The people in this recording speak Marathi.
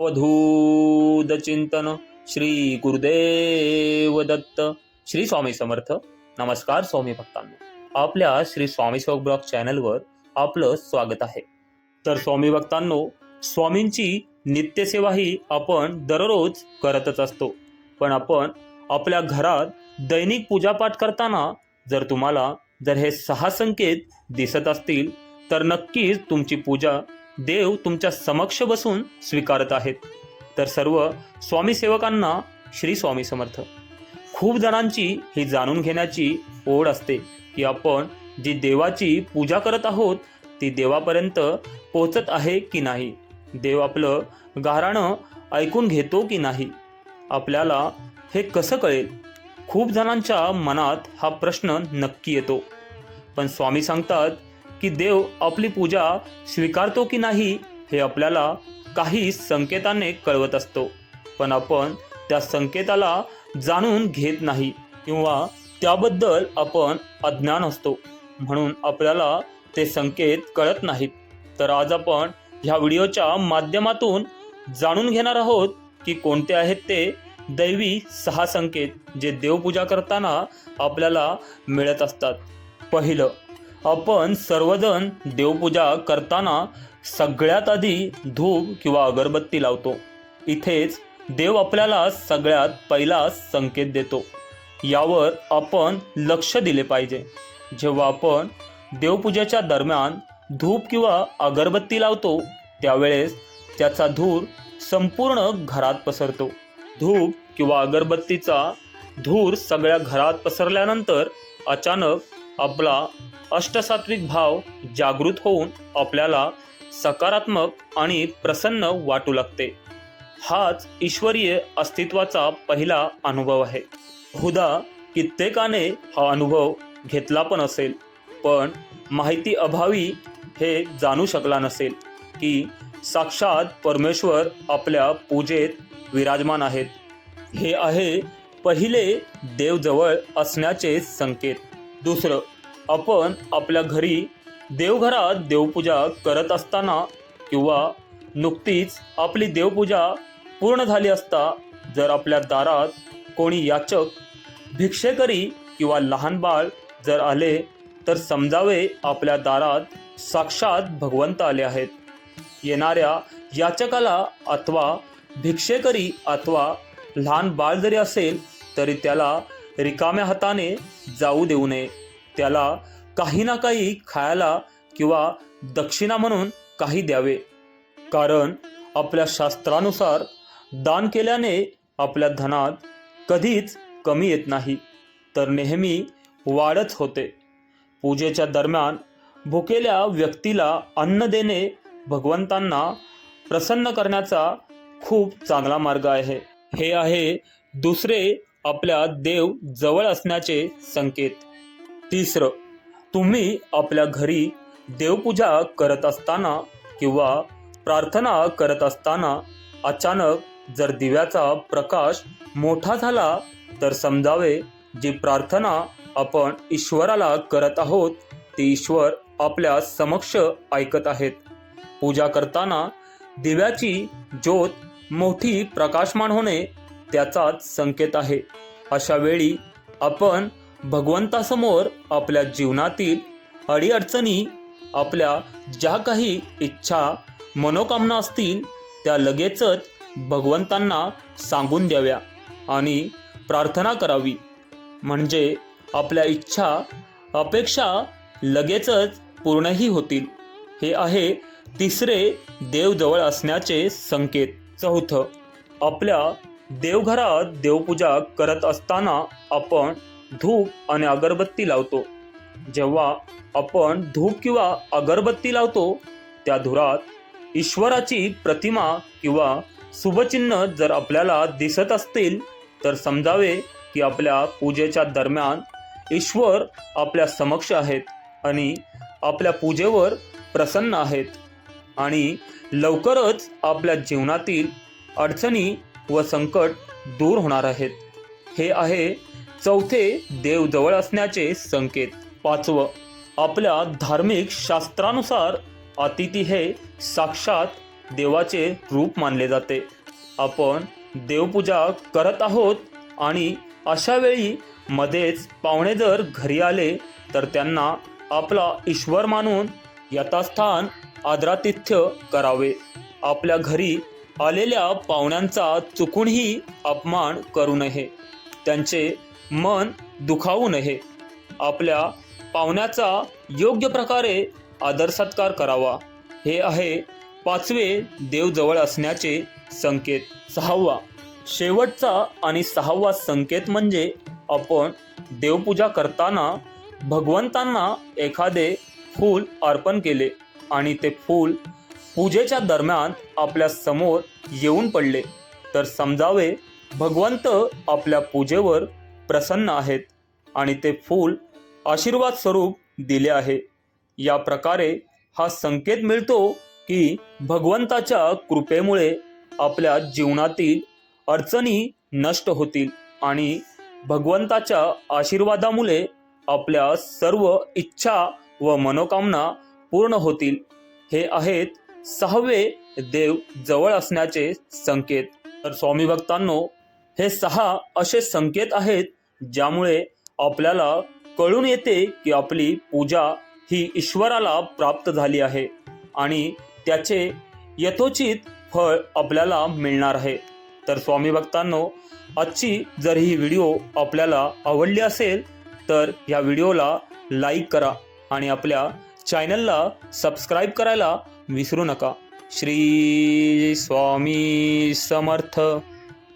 अवधूत चिंतन श्री गुरुदेव दत्त श्री स्वामी समर्थ. नमस्कार स्वामी भक्तांनो. आपल्या श्री स्वामी सेवक ब्लॉग चॅनलवर आपलं स्वागत आहे. तर स्वामी भक्तांनो स्वामींची नित्यसेवा ही आपण दररोज करतच असतो. पण आपण आपल्या घरात दैनिक पूजापाठ करताना जर तुम्हाला जर हे सहा संकेत दिसत असतील तर नक्कीच तुमची पूजा देव तुमच्या समक्ष बसून स्वीकारत आहेत. तर सर्व स्वामीसेवकांना श्री स्वामी समर्थ. खूप जणांची ही जाणून घेण्याची ओढ असते की आपण जी देवाची पूजा करत आहोत ती देवापर्यंत पोचत आहे की नाही? देव आपलं गाराणं ऐकून घेतो की नाही? आपल्याला हे कसं कळेल? खूप जणांच्या मनात हा प्रश्न नक्की येतो. पण स्वामी सांगतात की देव आपली पूजा स्वीकारतो की नाही हे आपल्याला काही संकेताने कळवत असतो. पण आपण त्या संकेताला जाणून घेत नाही किंवा त्याबद्दल आपण अज्ञान असतो. म्हणून आपल्याला ते संकेत कळत नाहीत. तर आज आपण ह्या व्हिडिओच्या माध्यमातून जाणून घेणार आहोत की कोणते आहेत ते दैवी सहा संकेत जे देवपूजा करताना आपल्याला मिळत असतात. पहिलं आपण सर्वजण देवपूजा करताना सगळ्यात आधी धूप किंवा अगरबत्ती लावतो. इथेच देव आपल्याला सगळ्यात पहिला संकेत देतो. यावर आपण लक्ष दिले पाहिजे. जेव्हा आपण देवपूजेच्या दरम्यान धूप किंवा अगरबत्ती लावतो त्यावेळेस त्याचा धूर संपूर्ण घरात पसरतो. धूप किंवा अगरबत्तीचा धूर सगळ्या घरात पसरल्यानंतर अचानक आपला अष्टसात्विक भाव जागृत होऊन आपल्याला सकारात्मक आणि प्रसन्न वाटू लागते. हाच ईश्वरीय अस्तित्वाचा पहिला अनुभव आहे. हुदा कित्येकाने हा अनुभव घेतला पण असेल पण माहिती अभावी हे जाणू शकला नसेल की साक्षात परमेश्वर आपल्या पूजेत विराजमान आहेत. हे आहे पहिले देवजवळ असण्याचे संकेत. दुसरं आपण आपल्या घरी देवघरात देवपूजा करत असताना किंवा नुकतीच आपली देवपूजा पूर्ण झाली असता जर आपल्या दारात कोणी याचक भिक्षेकरी किंवा लहान बाळ जर आले तर समजावे आपल्या दारात साक्षात भगवंत आले आहेत. येणाऱ्या याचकाला अथवा भिक्षेकरी अथवा लहान बाळ जरी असेल तरी त्याला रिकाम्या हाताने जाऊ देऊ नये. त्याला काही ना काही खायला किंवा दक्षिणा म्हणून काही द्यावे. कारण आपल्या शास्त्रानुसार दान केल्याने आपल्या धनात कधीच कमी येत नाही. तर नेहमी वाढच होते. पूजेच्या दरम्यान भुकेल्या व्यक्तीला अन्न देणे भगवंतांना प्रसन्न करण्याचा खूप चांगला मार्ग आहे. हे आहे दुसरे आपल्या देव जवळ असण्याचे संकेत. तिसरं तुम्ही आपल्या घरी देवपूजा करत असताना किंवा प्रार्थना करत असताना अचानक जर दिव्याचा प्रकाश मोठा झाला तर समजावे जी प्रार्थना आपण ईश्वराला करत आहोत ती ईश्वर आपल्या समक्ष ऐकत आहेत. पूजा करताना दिव्याची ज्योत मोठी प्रकाशमान होणे त्याचाच संकेत आहे. अशा वेळी आपण भगवंतासमोर आपल्या जीवनातील अडीअडचणी आपल्या ज्या काही इच्छा मनोकामना असतील त्या लगेचच भगवंतांना सांगून द्याव्या आणि प्रार्थना करावी. म्हणजे आपल्या इच्छा अपेक्षा लगेचच पूर्णही होतील. हे आहे तिसरे देवजवळ असण्याचे संकेत. चौथं आपल्या देवघरात देवपूजा करत असताना आपण धूप आणि अगरबत्ती लावतो. जेव्हा आपण धूप किंवा अगरबत्ती लावतो त्या धुरात ईश्वराची प्रतिमा किंवा शुभचिन्ह जर आपल्याला दिसत असतील तर समजावे की आपल्या पूजेच्या दरम्यान ईश्वर आपल्या समक्ष आहेत आणि आपल्या पूजेवर प्रसन्न आहेत आणि लवकरच आपल्या जीवनातील अडचणी व संकट दूर होणार आहेत. हे आहे चौथे देव जवळ असण्याचे संकेत. पाचवं आपल्या धार्मिक शास्त्रानुसार अतिथी हे साक्षात देवाचे रूप मानले जाते. आपण देवपूजा करत आहोत आणि अशा वेळी मध्येच पाहुणे जर घरी आले तर त्यांना आपला ईश्वर मानून यथास्थान आदरातिथ्य करावे. आपल्या घरी आलेल्या पाहुण्यांचा चुकूनही अपमान करू नये. त्यांचे मन दुखावू नये. आपल्या पाहुण्याचा योग्य प्रकारे आदर सत्कार करावा. हे आहे पाचवे देवजवळ असण्याचे संकेत. सहावा. शेवटचा आणि सहावा संकेत म्हणजे आपण देवपूजा करताना भगवंतांना एखादे फूल अर्पण केले आणि ते फूल पूजेच्या दरम्यान आपल्यासमोर येऊन पडले. तर समजावे भगवंत आपल्या पूजेवर प्रसन्न आहेत आणि ते फूल आशीर्वाद स्वरूप दिले आहे. या प्रकारे हा संकेत मिळतो की भगवंताच्या कृपेमुळे आपल्या जीवनातील अडचणी नष्ट होतील आणि भगवंताच्या आशीर्वादामुळे आपल्या सर्व इच्छा व मनोकामना पूर्ण होतील. हे आहेत सहावे देव जवळ असण्याचे संकेत. तर स्वामी भक्तांनो हे सहा असे संकेत आहेत ज्यामुळे आपल्याला कळून येते की आपली पूजा ही ईश्वराला प्राप्त झाली आहे आणि त्याचे यथोचित फळ आपल्याला मिळणार आहे. तर स्वामी भक्तांनो आजची जर ही व्हिडिओ आपल्याला आवडली असेल तर या व्हिडिओला लाईक करा आणि आपल्या चॅनलला सबस्क्राईब करायला विसरू नका. श्री स्वामी समर्थ.